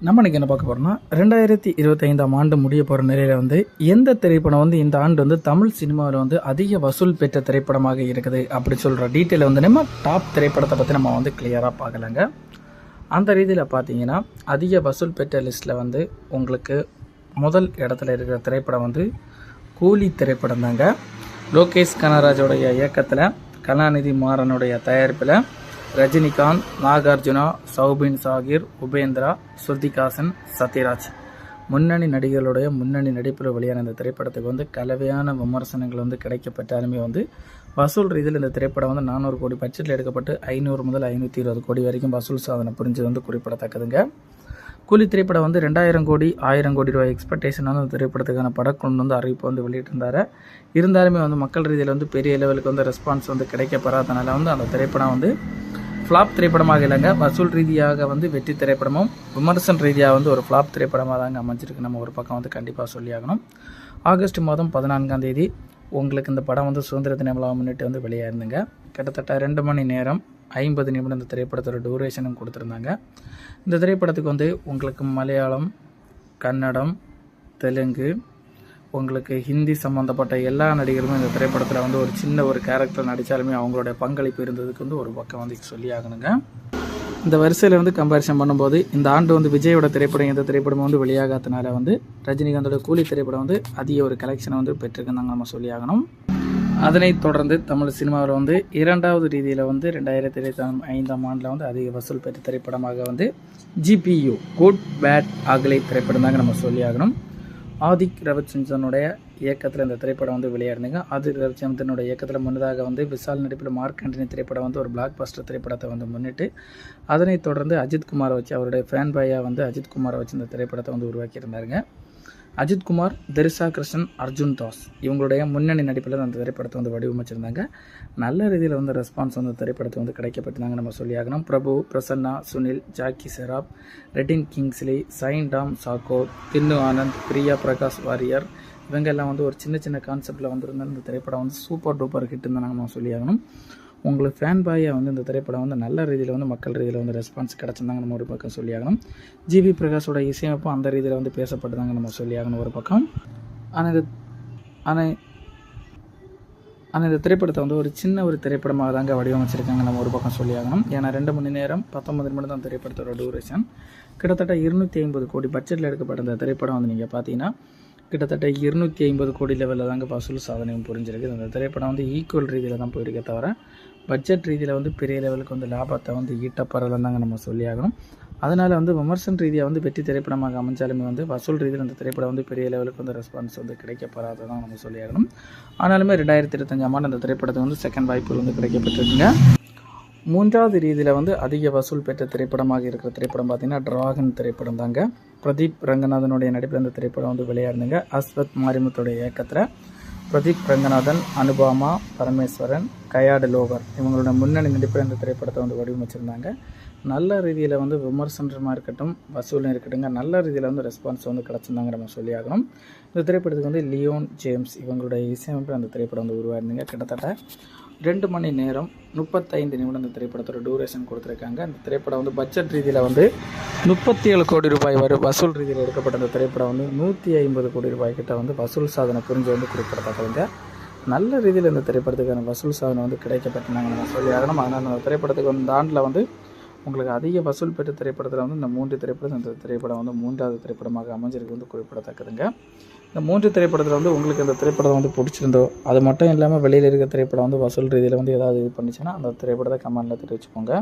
நம்ம இன்றைக்கி என்ன பார்க்க போகிறோம்னா ரெண்டாயிரத்தி இருபத்தைந்தாம் ஆண்டு முடிய போகிற நிலையில் வந்து எந்த திரைப்படம் வந்து இந்த ஆண்டு வந்து தமிழ் சினிமாவில் வந்து அதிக வசூல் பெற்ற திரைப்படமாக இருக்குது அப்படி சொல்கிற டீட்டெயில் வந்து நம்ம டாப் திரைப்படத்தை பற்றி நம்ம வந்து கிளியராக பார்க்கலாங்க. அந்த ரீதியில் பார்த்தீங்கன்னா அதிக வசூல் பெற்ற லிஸ்ட்டில் வந்து உங்களுக்கு முதல் இடத்துல இருக்கிற திரைப்படம் வந்து கூலி திரைப்படம் தாங்க லோகேஷ் கனராஜோடைய இயக்கத்தில் கலாநிதி மாறனுடைய தயாரிப்பில் ரஜினிகாந்த் நாகார்ஜுனா சௌபின் சாகிர் உபேந்திரா ஸ்ருதிகாசன் சத்யராஜ். முன்னணி நடிகர்களுடைய முன்னணி நடிப்பில் வெளியான இந்த திரைப்படத்துக்கு வந்து கலவையான விமர்சனங்கள் வந்து கிடைக்கப்பட்டாலுமே வந்து வசூல் ரீதியில் இந்த திரைப்படம் வந்து நானூறு கோடி பட்ஜெட்டில் எடுக்கப்பட்டு ஐநூறு முதல் ஐநூற்றி இருபது கோடி வரைக்கும் வசூல் சாதனை புரிஞ்சது வந்து குறிப்பிடத்தக்கதுங்க. கூலி திரைப்படம் வந்து ரெண்டாயிரம் கோடி ஆயிரம் கோடி ரூபாய் எக்ஸ்பெக்டேஷன் வந்து அந்த திரைப்படத்துக்கான படக்குழு வந்து அறிவிப்பு வந்து வெளியிட்டிருந்தார். இருந்தாலுமே வந்து மக்கள் ரீதியில் வந்து பெரிய லெவலுக்கு வந்து ரெஸ்பான்ஸ் வந்து கிடைக்கப்பெறாதனால வந்து அந்த திரைப்படம் வந்து ஃப்ளாப் திரைப்படமாக இல்லைங்க. வசூல் ரீதியாக வந்து வெற்றி திரைப்படமும் விமர்சன ரீதியாக வந்து ஒரு ஃப்ளாப் திரைப்படமாக தாங்க அமைஞ்சிருக்கு. நம்ம ஒரு பக்கம் வந்து கண்டிப்பாக சொல்லியாகணும். ஆகஸ்ட் மாதம் பதினான்காம் தேதி உங்களுக்கு இந்த படம் வந்து சுதந்திர தின விழாவை முன்னிட்டு வந்து வெளியாயிருந்துங்க. கிட்டத்தட்ட ரெண்டு மணி நேரம் ஐம்பது நிமிடம் இந்த திரைப்படத்தோட டூரேஷனும் கொடுத்துருந்தாங்க. இந்த திரைப்படத்துக்கு வந்து உங்களுக்கு மலையாளம் கன்னடம் தெலுங்கு உங்களுக்கு ஹிந்தி சம்மந்தப்பட்ட எல்லா நடிகருமே இந்த திரைப்படத்தில் வந்து ஒரு சின்ன ஒரு கேரக்டர் நடித்தாலுமே அவங்களுடைய பங்களிப்பு இருந்ததுக்கு வந்து ஒரு பக்கம் வந்து சொல்லி ஆகணுங்க இந்த வரிசையில் வந்து கம்பேரிசன் பண்ணும்போது இந்த ஆண்டு வந்து விஜயோட திரைப்படம் எந்த திரைப்படம் வந்து வெளியாகாதனால வந்து ரஜினிகாந்தோட கூலி திரைப்படம் வந்து அதிக ஒரு கலெக்ஷனை வந்து பெற்றிருக்குன்னு நம்ம சொல்லி ஆகணும் அதனைத் தொடர்ந்து தமிழ் சினிமாவில் வந்து இரண்டாவது ரீதியில் வந்து ரெண்டாயிரத்தி இருபத்தி ஐந்தாம் ஆண்டில் வந்து அதிக வசூல் பெற்ற திரைப்படமாக வந்து ஜிபியு குட் பேட் அகலை திரைப்படம் தாங்க நம்ம சொல்லி ஆகணும் ஆதிக் ரவிச்சந்திரனுடைய இயக்கத்தில் இந்த திரைப்படம் வந்து வெளியாடுங்க ஆதிக் ரவிச்சந்திரனுடைய இயக்கத்தில் முன்னதாக வந்து விசால் நடிப்பில் மார்க் ஆண்டனி திரைப்படம் வந்து ஒரு பிளாக் பஸ்டர் திரைப்படத்தை வந்து முன்னிட்டு அதனைத் தொடர்ந்து அஜித் குமாரை வச்சு அவருடைய ஃபேன் பாயாக வந்து அஜித் குமாரை வச்சு இந்த திரைப்படத்தை வந்து உருவாக்கியிருந்தாருங்க. அஜித்குமார் தெரிசா கிருஷ்ணன் அர்ஜுன் தாஸ். இவங்களுடைய முன்னணி நடிப்பில் அந்த திரைப்படத்தை வந்து வடிவமைச்சிருந்தாங்க. நல்ல ரீதியில் வந்து ரெஸ்பான்ஸ் வந்து திரைப்படத்தை வந்து கிடைக்கப்பட்டிருந்தாங்க நம்ம சொல்லியாகணும். பிரபு பிரசன்னா சுனில் ஜாக்கி செராப் ரெட்டின் கிங்ஸ்லி சைன் டாம் சாக்கோ தின்னு ஆனந்த் பிரியா பிரகாஷ் வாரியர். இவங்க எல்லாம் வந்து ஒரு சின்ன சின்ன கான்செப்டில் வந்திருந்த இந்த திரைப்படம் வந்து சூப்பர் டூப்பர் ஹிட்டுன்னு இருந்தாங்க நம்ம சொல்லியாகணும். உங்களுக்கு ஃபேன் பாயாக வந்து இந்த திரைப்படம் வந்து நல்ல ரீதியில் வந்து மக்கள் ரீதியில் வந்து ரெஸ்பான்ஸ் கிடச்சிருந்தாங்க நம்ம ஒரு பக்கம் சொல்லியாகணும். ஜிபி பிரகாஷோட இசையமைப்பும் அந்த ரீதியில் வந்து பேசப்பட்டதாங்க நம்ம சொல்லியாகணும் ஒரு பக்கம். ஆனால் இது ஆனால் ஆனால் இந்த திரைப்படத்தை வந்து ஒரு சின்ன ஒரு திரைப்படமாக தாங்க வடிவமைச்சிருக்காங்க நம்ம ஒரு பக்கம் சொல்லியாகணும். ஏன்னா ரெண்டு மணி நேரம் பத்தொன்பது நிமிடம் தான் திரைப்படத்தோட டூரேஷன் கிட்டத்தட்ட இருநூற்றி ஐம்பது கோடி பட்ஜெட்டில் எடுக்கப்பட்ட இந்த திரைப்படம் வந்து நீங்கள் பார்த்தீங்கன்னா கிட்டத்தட்ட இருநூற்றி ஐம்பது கோடி லெவலில் தாங்க வசூல் சாதனையும் புரிஞ்சிருக்கு. அந்த திரைப்படம் வந்து ஈக்குவல் ரீதியில் தான் போயிருக்கே தவிர பட்ஜெட் ரீதியில் வந்து பெரிய லெவலுக்கு வந்து லாபத்தை வந்து ஈட்டப்படலைன்னு தாங்க நம்ம சொல்லி ஆகணும். அதனால் வந்து விமர்சன ரீதியாக வந்து வெற்றி திரைப்படமாக அமைஞ்சாலுமே வந்து வசூல் ரீதியில் அந்த திரைப்படம் வந்து பெரிய லெவலுக்கு வந்து ரெஸ்பான்ஸ் வந்து கிடைக்கப்படாததான் நம்ம சொல்லி ஆகணும். ஆனாலுமே ரெண்டாயிரத்தி இருபத்தஞ்சாம் ஆண்டு அந்த திரைப்படத்துக்கு வந்து செகண்ட் வாய்ப்பு வந்து கிடைக்கப்பட்டிருக்குங்க. மூன்றாவது ரீதியில் வந்து அதிக வசூல் பெற்ற திரைப்படமாக இருக்கிற திரைப்படம் பார்த்திங்கன்னா ட்ராகன் திரைப்படம் தாங்க பிரதீப் ரங்கநாதனுடைய நடிப்பில் இந்த திரைப்படம் வந்து விளையாடுனுங்க அஸ்வத் மாரிமுத்துடைய இயக்கத்தில் பிரதீப் ரங்கநாதன் அனுபாமா பரமேஸ்வரன் கயாடு லோவர் இவங்களோட முன்னணி நடிப்பில் இந்த திரைப்படத்தை வந்து வடிவமைச்சிருந்தாங்க. நல்ல ரீதியில் வந்து விமர்சனமாக இருக்கட்டும் வசூலும் இருக்கட்டுங்க நல்ல ரீதியில் வந்து ரெஸ்பான்ஸ் வந்து கிடச்சிருந்தாங்க நம்ம சொல்லியாகணும். இந்த திரைப்படத்துக்கு வந்து லியோன் ஜேம்ஸ் இவங்களுடைய இசையமைப்பில் அந்த திரைப்படம் வந்து உருவாயிருந்தீங்க. கிட்டத்தட்ட ரெண்டு மணி நேரம் முப்பத்தைந்து நிமிடம் இந்த திரைப்படத்தோட டூரேஷன் கொடுத்துருக்காங்க. இந்த திரைப்படம் வந்து பட்ஜெட் ரீதியில் வந்து முப்பத்தி ஏழு கோடி ரூபாய் வரை வசூல் ரீதியில் எடுக்கப்பட்ட இந்த திரைப்படம் வந்து நூற்றி ஐம்பது கோடி ரூபாய் கிட்ட வந்து வசூல் சாதனை புரிஞ்சு வந்து குறிப்பிடத்தக்கதுங்க. நல்ல ரீதியில் இந்த திரைப்படத்துக்கான வசூல் சாதனை வந்து கிடைக்கப்பட்டாங்க நம்ம சொல்லி ஆகணும். அதனால் அந்த திரைப்படத்துக்கு வந்து ஆண்டில் வந்து உங்களுக்கு அதிக வசூல் பெற்ற திரைப்படத்தில் வந்து இந்த மூன்று திரைப்படம் இந்த திரைப்படம் வந்து மூன்றாவது திரைப்படமாக அமைஞ்சிருக்கு வந்து குறிப்பிடத்தக்கதுங்க. இந்த மூன்று திரைப்படத்தில் வந்து உங்களுக்கு இந்த திரைப்படம் வந்து பிடிச்சிருந்தோ அது மட்டும் இல்லாமல் வெளியில் இருக்க திரைப்படம் வந்து வசூல் ரீதியில் வந்து ஏதாவது இது பண்ணிச்சுன்னா அந்த திரைப்படத்தை கமெண்டில் தெரிவிச்சுக்கோங்க.